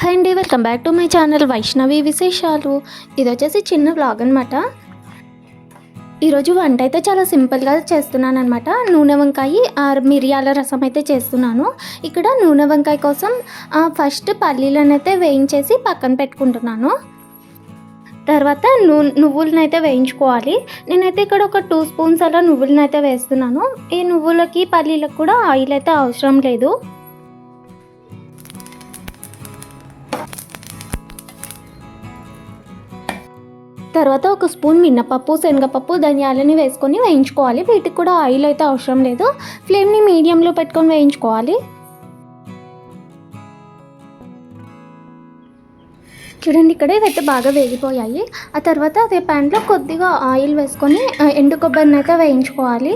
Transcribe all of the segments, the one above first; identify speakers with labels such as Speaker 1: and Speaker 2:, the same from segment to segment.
Speaker 1: Hi అండి welcome back to my channel Vaishnavi విశేషాలు ఇది వచ్చేసి చిన్న బ్లాగ్ అనమాట ఈరోజు వంట అయితే చాలా సింపుల్గా చేస్తున్నాను అనమాట నూనె వంకాయ ఆర్ మిరియాల రసం అయితే చేస్తున్నాను. ఇక్కడ నూనె వంకాయ కోసం ఫస్ట్ పల్లీలను అయితే వేయించేసి పక్కన పెట్టుకుంటున్నాను. తర్వాత నూ నువ్వులను అయితే వేయించుకోవాలి. నేనైతే ఇక్కడ ఒక టూ స్పూన్స్ అలా నువ్వులను అయితే వేస్తున్నాను. ఈ నువ్వులకి పల్లీలకు కూడా ఆయిల్ అయితే అవసరం లేదు. తర్వాత ఒక స్పూన్ మినపప్పు శనగపప్పు ధనియాలని వేసుకొని వేయించుకోవాలి. వీటికి కూడా ఆయిల్ అయితే అవసరం లేదు. ఫ్లేమ్ని మీడియంలో పెట్టుకొని వేయించుకోవాలి. చూడండి ఇక్కడ ఇవైతే బాగా వేగిపోయాయి. ఆ తర్వాత అదే ప్యాన్లో కొద్దిగా ఆయిల్ వేసుకొని ఎండు కొబ్బరిని అయితే వేయించుకోవాలి.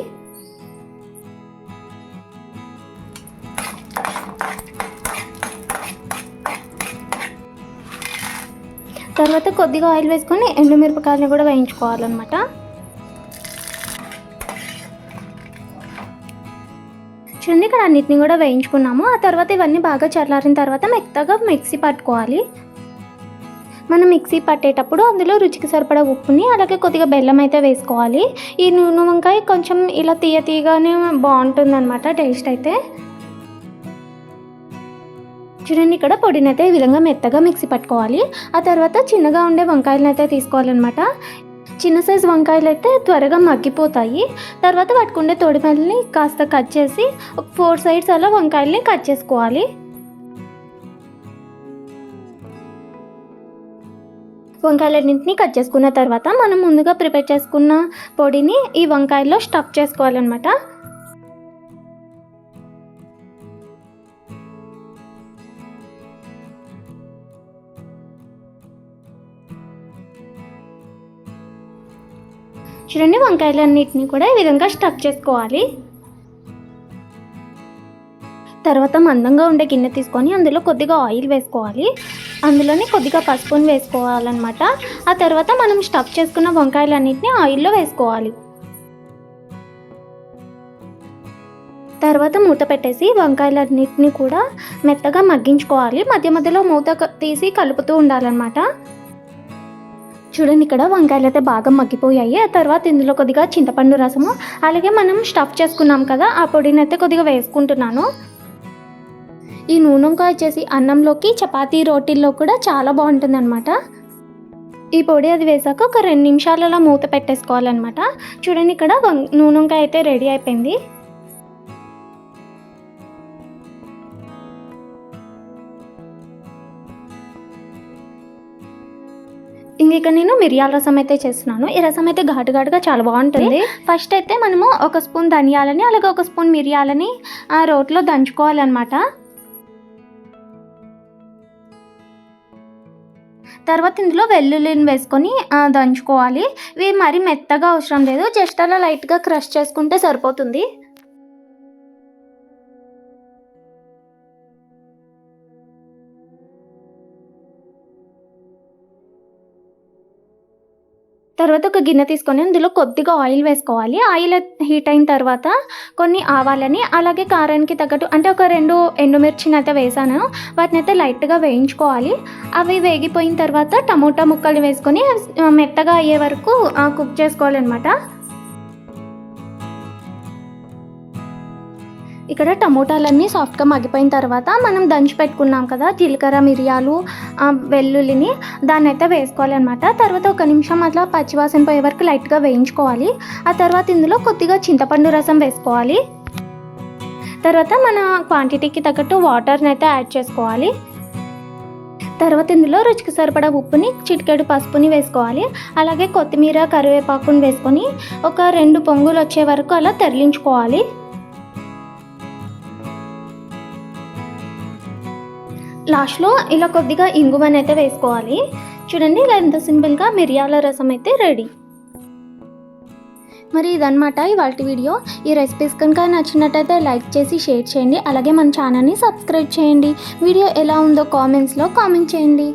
Speaker 1: తర్వాత కొద్దిగా ఆయిల్ వేసుకొని ఎండుమిరపకాయలని కూడా వేయించుకోవాలన్నమాట. చూడండి ఇక్కడ అన్నిటిని కూడా వేయించుకున్నాము. ఆ తర్వాత ఇవన్నీ బాగా చల్లారిన తర్వాత మెత్తగా మిక్సీ పట్టుకోవాలి. మనం మిక్సీ పట్టేటప్పుడు అందులో రుచికి సరిపడా ఉప్పుని అలాగే కొద్దిగా బెల్లం అయితే వేసుకోవాలి. ఈ నూనె వంకాయ కొంచెం ఇలా తీయ తీయగానే బాగుంటుంది అనమాట టేస్ట్ అయితే. చూడండి ఇక్కడ పొడిని అయితే ఈ విధంగా మెత్తగా మిక్సీ పట్టుకోవాలి. ఆ తర్వాత చిన్నగా ఉండే వంకాయలను అయితే తీసుకోవాలన్నమాట. చిన్న సైజు వంకాయలు అయితే త్వరగా మగ్గిపోతాయి. తర్వాత పట్టుకుండే తొడిమల్ని కాస్త కట్ చేసి ఒక ఫోర్ సైడ్స్ అలా వంకాయల్ని కట్ చేసుకోవాలి. వంకాయలన్నింటినీ కట్ చేసుకున్న తర్వాత మనం ముందుగా ప్రిపేర్ చేసుకున్న పొడిని ఈ వంకాయల్లో స్టఫ్ చేసుకోవాలన్నమాట. చూడండి వంకాయలన్నిటిని కూడా ఈ విధంగా స్టఫ్ చేసుకోవాలి. తర్వాత మందంగా ఉండే గిన్నె తీసుకొని అందులో కొద్దిగా ఆయిల్ వేసుకోవాలి. అందులోనే కొద్దిగా పసుపుని వేసుకోవాలన్నమాట. ఆ తర్వాత మనం స్టఫ్ చేసుకున్న వంకాయలన్నిటిని ఆయిల్లో వేసుకోవాలి. తర్వాత మూత పెట్టేసి వంకాయలన్నింటినీ కూడా మెత్తగా మగ్గించుకోవాలి. మధ్య మధ్యలో మూత తీసి కలుపుతూ ఉండాలన్నమాట. చూడండి ఇక్కడ వంకాయలు అయితే బాగా మగ్గిపోయాయి. ఆ తర్వాత ఇందులో కొద్దిగా చింతపండు రసము అలాగే మనం స్టఫ్ చేసుకున్నాం కదా ఆ పొడిని అయితే కొద్దిగా వేసుకుంటున్నాను. ఈ నూనె వంకాయ వచ్చేసి అన్నంలోకి చపాతీ రోటీల్లో కూడా చాలా బాగుంటుంది అనమాట ఈ పొడి అది వేసాక ఒక రెండు నిమిషాలలో మూత పెట్టేసుకోవాలన్నమాట. చూడండి ఇక్కడ వం- నూనె వంకాయ అయితే రెడీ అయిపోయింది. ఇంక ఇక్కడ నేను మిరియాల రసం అయితే చేస్తున్నాను. ఈ రసం అయితే ఘాటు ఘాటుగా చాలా బాగుంటుంది. ఫస్ట్ అయితే మనము ఒక స్పూన్ ధనియాలని అలాగే ఒక స్పూన్ మిరియాలని ఆ రోట్లో దంచుకోవాలన్నమాట. తర్వాత ఇందులో వెల్లుల్లిని వేసుకొని దంచుకోవాలి. ఇవి మరీ మెత్తగా అవసరం లేదు. జస్ట్ అలా లైట్గా క్రష్ చేసుకుంటే సరిపోతుంది. తర్వాత ఒక గిన్నె తీసుకొని అందులో కొద్దిగా ఆయిల్ వేసుకోవాలి. ఆయిల్ హీట్ అయిన తర్వాత కొన్ని ఆవాలని అలాగే కారానికి తగ్గట్టు అంటే ఒక రెండు ఎండుమిర్చిని అయితే వేసాను. వాటిని అయితే లైట్గా వేయించుకోవాలి. అవి వేగిపోయిన తర్వాత టమోటా ముక్కలు వేసుకొని మెత్తగా అయ్యే వరకు కుక్ చేసుకోవాలన్నమాట. ఇక్కడ టమోటాలన్నీ సాఫ్ట్గా మగ్గిపోయిన తర్వాత మనం దంచి పెట్టుకున్నాం కదా జీలకర్ర మిరియాలు వెల్లుల్లిని దాన్ని అయితే వేసుకోవాలన్నమాట. తర్వాత ఒక నిమిషం అట్లా పచ్చివాసన పోయే వరకు లైట్గా వేయించుకోవాలి. ఆ తర్వాత ఇందులో కొద్దిగా చింతపండు రసం వేసుకోవాలి. తర్వాత మన క్వాంటిటీకి తగ్గట్టు వాటర్ని అయితే యాడ్ చేసుకోవాలి. తర్వాత ఇందులో రుచికి సరిపడా ఉప్పుని చిటికెడు పసుపుని వేసుకోవాలి. అలాగే కొత్తిమీర కరివేపాకుని వేసుకొని ఒక రెండు పొంగులు వచ్చే వరకు అలా తరలించుకోవాలి. లాస్ట్లో ఇలా కొద్దిగా ఇంగువని అయితే వేసుకోవాలి. చూడండి ఇలా ఎంత సింపుల్గా మిరియాల రసం అయితే రెడీ. మరి ఇదన్నమాట ఇవాళ వీడియో. ఈ రెసిపీస్ కనుక నచ్చినట్టయితే లైక్ చేసి షేర్ చేయండి. అలాగే మన ఛానల్ని సబ్స్క్రైబ్ చేయండి. వీడియో ఎలా ఉందో కామెంట్స్లో కామెంట్ చేయండి.